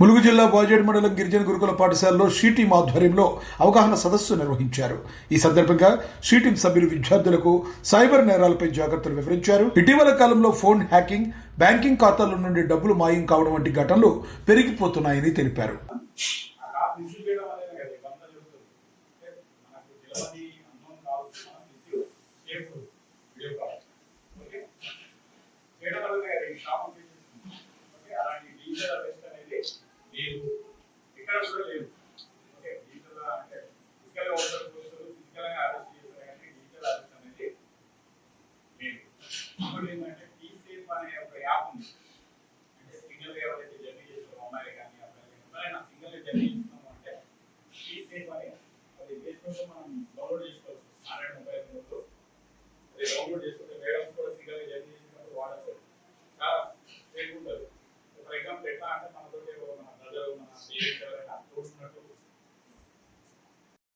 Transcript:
ములుగు జిల్లా బాజేడ్ మండలం గిరిజన గురుకుల పాఠశాలలో షీటీం ఆధ్వర్యంలో అవగాహన సదస్సు నిర్వహించారు ఈ సందర్భంగా షీటీం సభ్యులు విద్యార్థులకు సైబర్ నేరాలపై జాగ్రత్తలు వివరించారు ఇటీవల కాలంలో ఫోన్ హ్యాకింగ్ బ్యాంకింగ్ ఖాతాల నుండి డబ్బులు మాయం కావడం వంటి ఘటనలు పెరిగిపోతున్నాయని తెలిపారు కూడా ఏంటంటే బీ సేఫ్ అనే ఒక యాప్ ఉంది. అంటే సింగిల్గా ఎవరైతే జర్నీ చేసిన అమ్మాయి కానీ అబ్బాయి ఎవరైనా సింగిల్గా జర్నీ చేస్తున్నాము అంటే బీ సేఫ్ అనే అది వేసుకుంటే మనం డౌన్లోడ్ చేసుకోవచ్చు. ఆన్లైన్ మొబైల్ ముందు డౌన్లోడ్